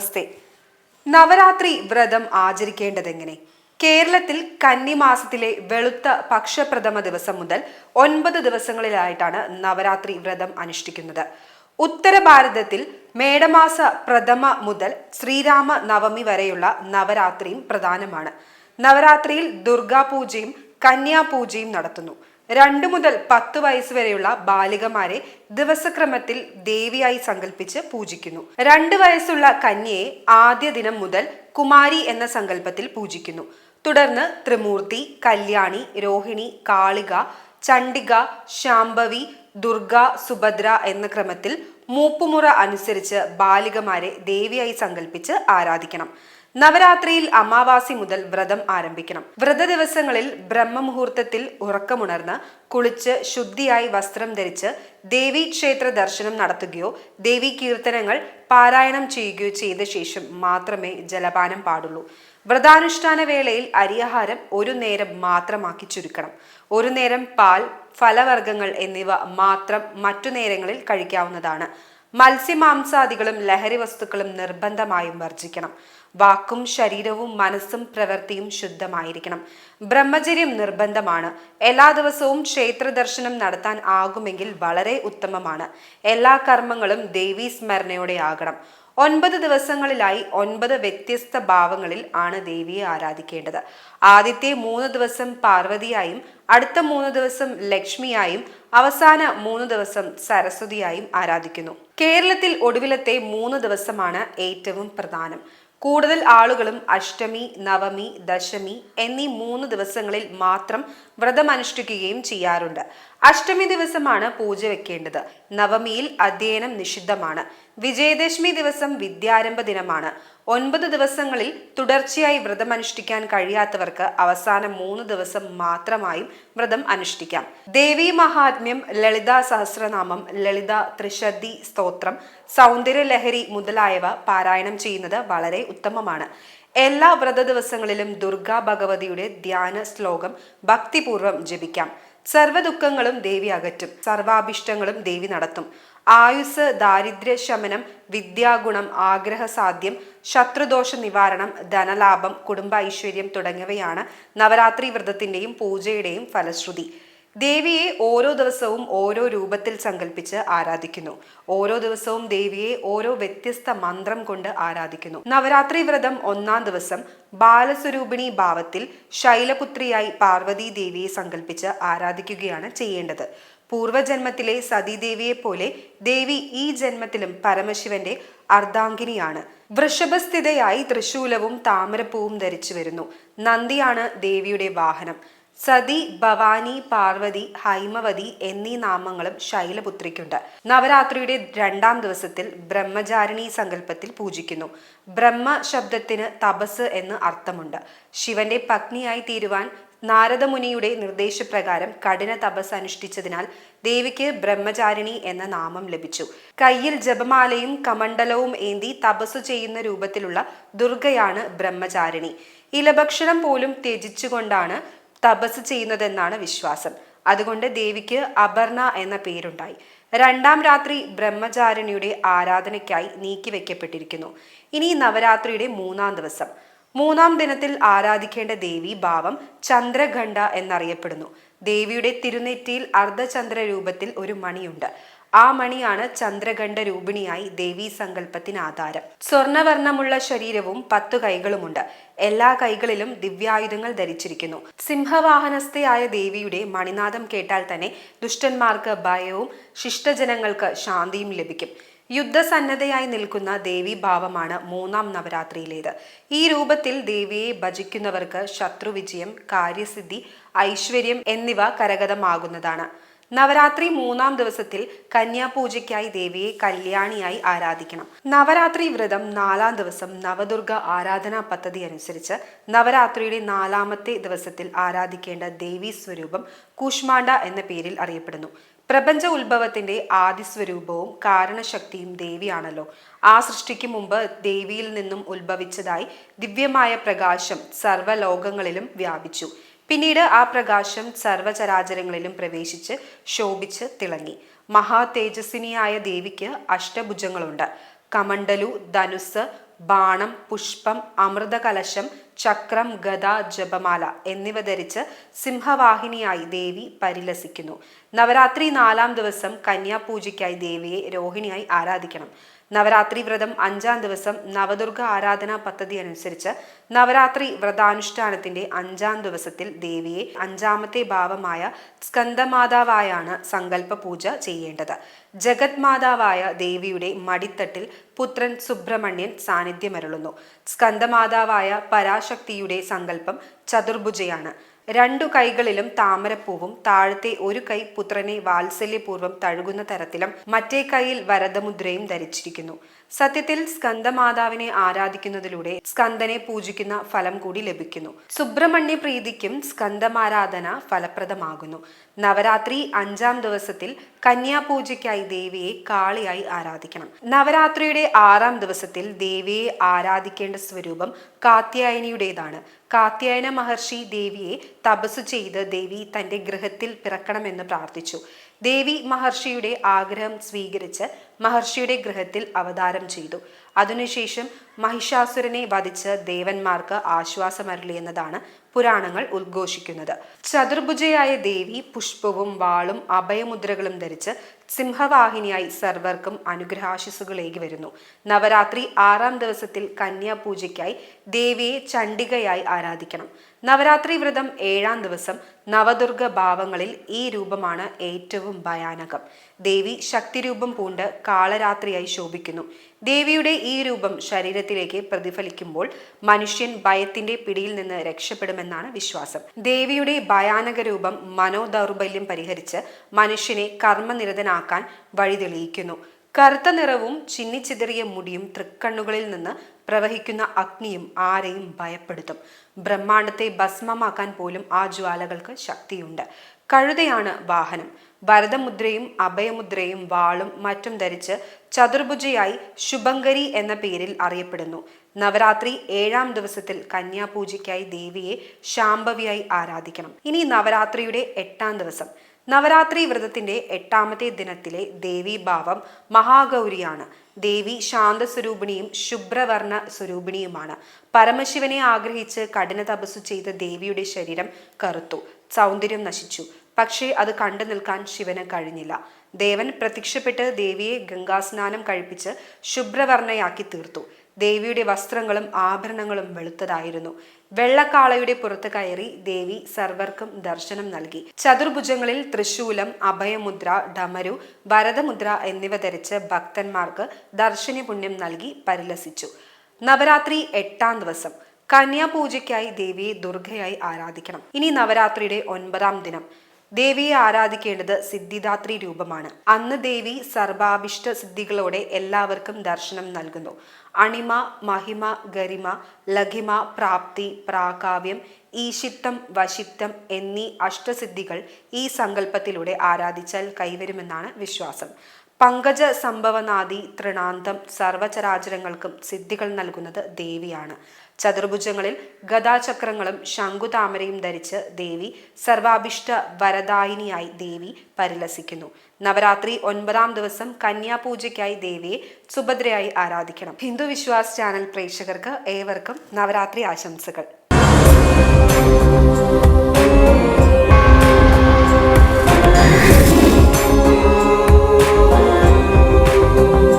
നമസ്തേ നവരാത്രി വ്രതം ആചരിക്കേണ്ടതെങ്ങനെ? കേരളത്തിൽ കന്നിമാസത്തിലെ വെളുത്ത പക്ഷപ്രഥമ ദിവസം മുതൽ ഒൻപത് ദിവസങ്ങളിലായിട്ടാണ് നവരാത്രി വ്രതം അനുഷ്ഠിക്കുന്നത്. ഉത്തര ഭാരതത്തിൽ മേടമാസ പ്രഥമ മുതൽ ശ്രീരാമ നവമി വരെയുള്ള നവരാത്രിയും പ്രധാനമാണ്. നവരാത്രിയിൽ ദുർഗാപൂജയും കന്യാപൂജയും നടത്തുന്നു. രണ്ടു മുതൽ പത്ത് വയസ്സ് വരെയുള്ള ബാലികമാരെ ദിവസക്രമത്തിൽ ദേവിയായി സങ്കല്പിച്ച് പൂജിക്കുന്നു. രണ്ട് വയസ്സുള്ള കന്യയെ ആദ്യ ദിനം മുതൽ കുമാരി എന്ന സങ്കല്പത്തിൽ പൂജിക്കുന്നു. തുടർന്ന് ത്രിമൂർത്തി കല്യാണി രോഹിണി കാളിക ചണ്ഡിക ശാംഭവി ദുർഗ സുഭദ്ര എന്ന ക്രമത്തിൽ മൂപ്പുമുറ അനുസരിച്ച് ബാലികമാരെ ദേവിയായി സങ്കല്പിച്ച് ആരാധിക്കണം. നവരാത്രിയിൽ അമാവാസി മുതൽ വ്രതം ആരംഭിക്കണം. വ്രത ദിവസങ്ങളിൽ ബ്രഹ്മമുഹൂർത്തത്തിൽ ഉറക്കമുണർന്ന് കുളിച്ച് ശുദ്ധിയായി വസ്ത്രം ധരിച്ച് ദേവീക്ഷേത്ര ദർശനം നടത്തുകയോ ദേവീ കീർത്തനങ്ങൾ പാരായണം ചെയ്യുകയോ ചെയ്ത ശേഷം മാത്രമേ ജലപാനം പാടുള്ളൂ. വ്രതാനുഷ്ഠാന വേളയിൽ അരിയാഹാരം ഒരു നേരം മാത്രമാക്കി ചുരുക്കണം. ഒരു നേരം പാൽ ഫലവർഗങ്ങൾ എന്നിവ മാത്രം മറ്റു നേരങ്ങളിൽ കഴിക്കാവുന്നതാണ്. മത്സ്യമാംസാദികളും ലഹരി വസ്തുക്കളും നിർബന്ധമായും വർജിക്കണം. വാക്കും ശരീരവും മനസ്സും പ്രവൃത്തിയും ശുദ്ധമായിരിക്കണം. ബ്രഹ്മചര്യം നിർബന്ധമാണ്. എല്ലാ ദിവസവും ക്ഷേത്ര ദർശനം നടത്താൻ ആകുമെങ്കിൽ വളരെ ഉത്തമമാണ്. എല്ലാ കർമ്മങ്ങളും ദേവീ സ്മരണയോടെ ആകണം. ഒൻപത് ദിവസങ്ങളിലായി ഒൻപത് വ്യത്യസ്ത ഭാവങ്ങളിൽ ആണ് ദേവിയെ ആരാധിക്കേണ്ടത്. ആദ്യത്തെ മൂന്ന് ദിവസം പാർവതിയായും അടുത്ത മൂന്ന് ദിവസം ലക്ഷ്മിയായും അവസാന മൂന്ന് ദിവസം സരസ്വതിയായും ആരാധിക്കുന്നു. കേരളത്തിൽ ഒടുവിലത്തെ മൂന്ന് ദിവസമാണ് ഏറ്റവും പ്രധാനം. കൂടുതൽ ആളുകളും അഷ്ടമി നവമി ദശമി എന്നീ മൂന്ന് ദിവസങ്ങളിൽ മാത്രം വ്രതമനുഷ്ഠിക്കുകയും ചെയ്യാറുണ്ട്. അഷ്ടമി ദിവസമാണ് പൂജ വെക്കേണ്ടത്. നവമിയിൽ അധ്യയനം നിഷിദ്ധമാണ്. വിജയദശമി ദിവസം വിദ്യാരംഭ ദിനമാണ്. ഒൻപത് ദിവസങ്ങളിൽ തുടർച്ചയായി വ്രതം അനുഷ്ഠിക്കാൻ കഴിയാത്തവർക്ക് അവസാന മൂന്ന് ദിവസം മാത്രമായും വ്രതം അനുഷ്ഠിക്കാം. ദേവി മഹാത്മ്യം ലളിത സഹസ്രനാമം ലളിത ത്രിശദി സ്തോത്രം സൗന്ദര്യലഹരി മുതലായവ പാരായണം ചെയ്യുന്നത് വളരെ ഉത്തമമാണ്. എല്ലാ വ്രത ദിവസങ്ങളിലും ദുർഗാ ഭഗവതിയുടെ ധ്യാന ശ്ലോകം ഭക്തിപൂർവം ജപിക്കാം. സർവദുഃഖങ്ങളും ദേവി അകറ്റും. സർവാഭിഷ്ടങ്ങളും ദേവി നടത്തും. ആയുസ് ദാരിദ്ര്യ ശമനം വിദ്യാഗുണം ആഗ്രഹസാധ്യം ശത്രുദോഷ നിവാരണം ധനലാഭം കുടുംബ ഐശ്വര്യം തുടങ്ങിയവയാണ് നവരാത്രി വ്രതത്തിന്റെയും പൂജയുടെയും ഫലശ്രുതി. ദേവിയെ ഓരോ ദിവസവും ഓരോ രൂപത്തിൽ സങ്കല്പിച്ച് ആരാധിക്കുന്നു. ഓരോ ദിവസവും ദേവിയെ ഓരോ വ്യത്യസ്ത മന്ത്രം കൊണ്ട് ആരാധിക്കുന്നു. നവരാത്രി വ്രതം ഒന്നാം ദിവസം ബാലസ്വരൂപിണി ഭാവത്തിൽ ശൈലപുത്രിയായി പാർവതി ദേവിയെ സങ്കല്പിച്ച് ആരാധിക്കുകയാണ് ചെയ്യേണ്ടത്. പൂർവജന്മത്തിലെ സതീദേവിയെ പോലെ ദേവി ഈ ജന്മത്തിലും പരമശിവന്റെ അർദ്ധാംഗിനിയാണ്. വൃഷഭസ്ഥിതയായി തൃശൂലവും താമരപ്പൂവും ധരിച്ചു വരുന്നു. നന്ദിയാണ് ദേവിയുടെ വാഹനം. സതി ഭവാനി പാർവതി ഹൈമവതി എന്നീ നാമങ്ങളും ശൈലപുത്രിക്കുണ്ട്. നവരാത്രിയുടെ രണ്ടാം ദിവസത്തിൽ ബ്രഹ്മചാരിണി സങ്കല്പത്തിൽ പൂജിക്കുന്നു. ബ്രഹ്മ ശബ്ദത്തിന് തപസ് എന്ന് അർത്ഥമുണ്ട്. ശിവന്റെ പത്നിയായി തീരുവാൻ നാരദമുനിയുടെ നിർദ്ദേശപ്രകാരം കഠിന തപസ് അനുഷ്ഠിച്ചതിനാൽ ദേവിക്ക് ബ്രഹ്മചാരിണി എന്ന നാമം ലഭിച്ചു. കയ്യിൽ ജപമാലയും കമണ്ഡലവും ഏന്തി തപസ് ചെയ്യുന്ന രൂപത്തിലുള്ള ദുർഗയാണ് ബ്രഹ്മചാരിണി. ഇലഭക്ഷണം പോലും ത്യജിച്ചുകൊണ്ടാണ് തപസ് ചെയ്യുന്നതെന്നാണ് വിശ്വാസം. അതുകൊണ്ട് ദേവിക്ക് അപർണ എന്ന പേരുണ്ടായി. രണ്ടാം രാത്രി ബ്രഹ്മചാരിണിയുടെ ആരാധനയ്ക്കായി നീക്കി നീക്കിവെക്കപ്പെട്ടിരിക്കുന്നു ഇനി നവരാത്രിയുടെ മൂന്നാം ദിവസം. മൂന്നാം ദിനത്തിൽ ആരാധിക്കേണ്ട ദേവി ഭാവം ചന്ദ്രഖണ്ഡ എന്നറിയപ്പെടുന്നു. ദേവിയുടെ തിരുനെറ്റിയിൽ അർദ്ധചന്ദ്ര രൂപത്തിൽ ഒരു മണിയുണ്ട്. ആ മണിയാണ് ചന്ദ്രഖണ്ഡ രൂപിണിയായി ദേവീ സങ്കല്പത്തിന് ആധാരം സ്വർണവർണമുള്ള ശരീരവും പത്തു കൈകളുമുണ്ട്. എല്ലാ കൈകളിലും ദിവ്യായുധങ്ങൾ ധരിച്ചിരിക്കുന്നു. സിംഹവാഹനസ്ഥയായ ദേവിയുടെ മണിനാദം കേട്ടാൽ തന്നെ ദുഷ്ടന്മാർക്ക് ഭയവും ശിഷ്ടജനങ്ങൾക്ക് ശാന്തിയും ലഭിക്കും. യുദ്ധസന്നദ്ധയായി നിൽക്കുന്ന ദേവി ഭാവമാണ് മൂന്നാം നവരാത്രിയിലേത്. ഈ രൂപത്തിൽ ദേവിയെ ഭജിക്കുന്നവർക്ക് ശത്രുവിജയം കാര്യസിദ്ധി ഐശ്വര്യം എന്നിവ കരഗതമാകുന്നതാണ്. നവരാത്രി മൂന്നാം ദിവസത്തിൽ കന്യാപൂജയ്ക്കായി ദേവിയെ കല്യാണിയായി ആരാധിക്കണം. നവരാത്രി വ്രതം നാലാം ദിവസം നവദുർഗ ആരാധനാ പദ്ധതി അനുസരിച്ച് നവരാത്രിയുടെ നാലാമത്തെ ദിവസത്തിൽ ആരാധിക്കേണ്ട ദേവീ സ്വരൂപം കൂഷ്മാണ്ട എന്ന പേരിൽ അറിയപ്പെടുന്നു. പ്രപഞ്ച ഉത്ഭവത്തിന്റെ ആദി സ്വരൂപവും കാരണശക്തിയും ദേവിയാണല്ലോ. ആ സൃഷ്ടിക്ക് മുമ്പ് ദേവിയിൽ നിന്നും ഉത്ഭവിച്ചതായി ദിവ്യമായ പ്രകാശം സർവലോകങ്ങളിലും വ്യാപിച്ചു. പിന്നീട് ആ പ്രകാശം സർവചരാചരങ്ങളിലും പ്രവേശിച്ച് ശോഭിച്ച് തിളങ്ങി. മഹാ തേജസ്വിനിയായ ദേവിക്ക് അഷ്ടഭുജങ്ങളുണ്ട്. കമണ്ടലു ധനുസ് ബാണം പുഷ്പം അമൃതകലശം ചക്രം ഗദ ജപമാല എന്നിവ ധരിച്ച് സിംഹവാഹിനിയായി ദേവി പരിലസിക്കുന്നു. നവരാത്രി നാലാം ദിവസം കന്യാപൂജയ്ക്കായി ദേവിയെ രോഹിണിയായി ആരാധിക്കണം. നവരാത്രി വ്രതം അഞ്ചാം ദിവസം നവദുർഗ ആരാധനാ പദ്ധതി അനുസരിച്ച് നവരാത്രി വ്രതാനുഷ്ഠാനത്തിന്റെ അഞ്ചാം ദിവസത്തിൽ ദേവിയെ അഞ്ചാമത്തെ ഭാവമായ സ്കന്ദമാതാവായാണ് സങ്കല്പ പൂജ ചെയ്യേണ്ടത്. ജഗത് മാതാവായ ദേവിയുടെ മടിത്തട്ടിൽ പുത്രൻ സുബ്രഹ്മണ്യൻ സാന്നിധ്യമരുളുന്നു. സ്കന്ദമാതാവായ പരാശക്തിയുടെ സങ്കല്പം ചതുർഭുജയാണ്. രണ്ടു കൈകളിലും താമരപ്പൂവും താഴത്തെ ഒരു കൈ പുത്രനെ വാത്സല്യപൂർവം തഴുകുന്ന തരത്തിലും മറ്റേ കൈയിൽ വരദമുദ്രയും ധരിച്ചിരിക്കുന്നു. സത്യത്തിൽ സ്കന്ദമാതാവിനെ ആരാധിക്കുന്നതിലൂടെ സ്കന്ദനെ പൂജിക്കുന്ന ഫലം കൂടി ലഭിക്കുന്നു. സുബ്രഹ്മണ്യ പ്രീതിക്കും സ്കന്ദമാരാധന ഫലപ്രദമാകുന്നു. നവരാത്രി അഞ്ചാം ദിവസത്തിൽ കന്യാപൂജയ്ക്കായി ദേവിയെ കാളിയായി ആരാധിക്കണം. നവരാത്രിയുടെ ആറാം ദിവസത്തിൽ ദേവിയെ ആരാധിക്കേണ്ട സ്വരൂപം കാത്യായനിയുടേതാണ്. കാത്യായന മഹർഷി ദേവിയെ തപസ് ചെയ്ത് ദേവി തന്റെ ഗൃഹത്തിൽ പിറക്കണമെന്ന് പ്രാർത്ഥിച്ചു. ദേവി മഹർഷിയുടെ ആഗ്രഹം സ്വീകരിച്ച് മഹർഷിയുടെ ഗൃഹത്തിൽ അവതാരം ചെയ്തു. അതിനുശേഷം മഹിഷാസുരനെ വധിച്ച് ദേവന്മാർക്ക് ആശ്വാസമരളിയെന്നതാണ് പുരാണങ്ങൾ ഉദ്ഘോഷിക്കുന്നത്. ചതുർഭുജയായ ദേവി പുഷ്പവും വാളും അഭയമുദ്രകളും ധരിച്ച് സിംഹവാഹിനിയായി സർവർക്കും അനുഗ്രഹാശിസുകളേകി വരുന്നു. നവരാത്രി ആറാം ദിവസത്തിൽ കന്യാപൂജയ്ക്കായി ദേവിയെ ചണ്ഡികയായി ആരാധിക്കണം. നവരാത്രി വ്രതം ഏഴാം ദിവസം നവദുർഗ ഭാവങ്ങളിൽ ഈ രൂപമാണ് ഏറ്റവും ഭയാനകം. ദേവി ശക്തിരൂപം പൂണ്ട് കാളരാത്രിയായി ശോഭിക്കുന്നു. ദേവിയുടെ ഈ രൂപം ശരീരത്തിലേക്ക് പ്രതിഫലിക്കുമ്പോൾ മനുഷ്യൻ ഭയത്തിന്റെ പിടിയിൽ നിന്ന് രക്ഷപ്പെടുമെന്നാണ് വിശ്വാസം. ദേവിയുടെ ഭയാനക രൂപം മനോദൗർബല്യം പരിഹരിച്ച് മനുഷ്യനെ കർമ്മനിരതനാക്കാൻ വഴി തെളിയിക്കുന്നു. കറുത്ത നിറവും ചിന്നിച്ചിതറിയ മുടിയും തൃക്കണ്ണുകളിൽ നിന്ന് പ്രവഹിക്കുന്ന അഗ്നിയും ആരെയും ഭയപ്പെടുത്തും. ബ്രഹ്മാണ്ടത്തെ ഭസ്മമാക്കാൻ പോലും ആ ജ്വാലകൾക്ക് ശക്തിയുണ്ട്. കഴുതയാണ് വാഹനം. ഭരതമുദ്രയും അഭയമുദ്രയും വാളും മറ്റും ധരിച്ച് ചതുർഭുജയായി ശുഭങ്കരി എന്ന പേരിൽ അറിയപ്പെടുന്നു. നവരാത്രി ഏഴാം ദിവസത്തിൽ കന്യാപൂജയ്ക്കായി ദേവിയെ ശാംഭവിയായി ആരാധിക്കണം. ഇനി നവരാത്രിയുടെ എട്ടാം ദിവസം. നവരാത്രി വ്രതത്തിന്റെ എട്ടാമത്തെ ദിനത്തിലെ ദേവി ദേവീഭാവം മഹാഗൗരിയാണ്. ദേവി ശാന്തസ്വരൂപിണിയും ശുഭ്രവർണ സ്വരൂപിണിയുമാണ്. പരമശിവനെ ആഗ്രഹിച്ച് കഠിന തപസ്സു ചെയ്ത ദേവിയുടെ ശരീരം കറുത്തു സൗന്ദര്യം നശിച്ചു. പക്ഷേ അത് കണ്ടു നിൽക്കാൻ ശിവന് കഴിഞ്ഞില്ല. ദേവൻ പ്രത്യക്ഷപ്പെട്ട് ദേവിയെ ഗംഗാസ്നാനം കഴിപ്പിച്ച് ശുഭ്രവർണയാക്കി തീർത്തു. ദേവിയുടെ വസ്ത്രങ്ങളും ആഭരണങ്ങളും വെളുത്തതായിരുന്നു. വെള്ളക്കാളയുടെ പുറത്ത് കയറി ദേവി സർവർക്കും ദർശനം നൽകി. ചതുർഭുജങ്ങളിൽ തൃശൂലം അഭയമുദ്ര ഡമരു വരദമുദ്ര എന്നിവ ധരിച്ച് ഭക്തന്മാർക്ക് ദർശന പുണ്യം നൽകി പരിലസിച്ചു. നവരാത്രി എട്ടാം ദിവസം. കന്യാപൂജയ്ക്കായി ദേവിയെ ദുർഗയായി ആരാധിക്കണം. ഇനി നവരാത്രിയുടെ ഒൻപതാം ദിനം. ദേവിയെ ആരാധിക്കേണ്ടത് സിദ്ധിദാത്രി രൂപമാണ്. അന്ന് ദേവി സർവാഭിഷ്ട സിദ്ധികളോടെ എല്ലാവർക്കും ദർശനം നൽകുന്നു. അണിമ മഹിമ ഗരിമ ലഘിമ പ്രാപ്തി പ്രാകാവ്യം ഈശിത്തം വശിത്തം എന്നീ അഷ്ടസിദ്ധികൾ ഈ സങ്കല്പത്തിലൂടെ ആരാധിച്ചാൽ കൈവരുമെന്നാണ് വിശ്വാസം. പങ്കജ സംഭവനാദി തൃണാന്തം സർവചരാചരങ്ങൾക്കും സിദ്ധികൾ നൽകുന്നത് ദേവിയാണ്. ചതുർഭുജങ്ങളിൽ ഗദാചക്രങ്ങളും ശംഖുതാമരയും ധരിച്ച് ദേവി സർവാഭിഷ്ട വരദായിനിയായി ദേവി പരിലസിക്കുന്നു. നവരാത്രി ഒൻപതാം ദിവസം കന്യാപൂജയ്ക്കായി ദേവിയെ സുഭദ്രയായി ആരാധിക്കണം. ഹിന്ദു വിശ്വാസ് ചാനൽ പ്രേക്ഷകർക്ക് ഏവർക്കും നവരാത്രി ആശംസകൾ.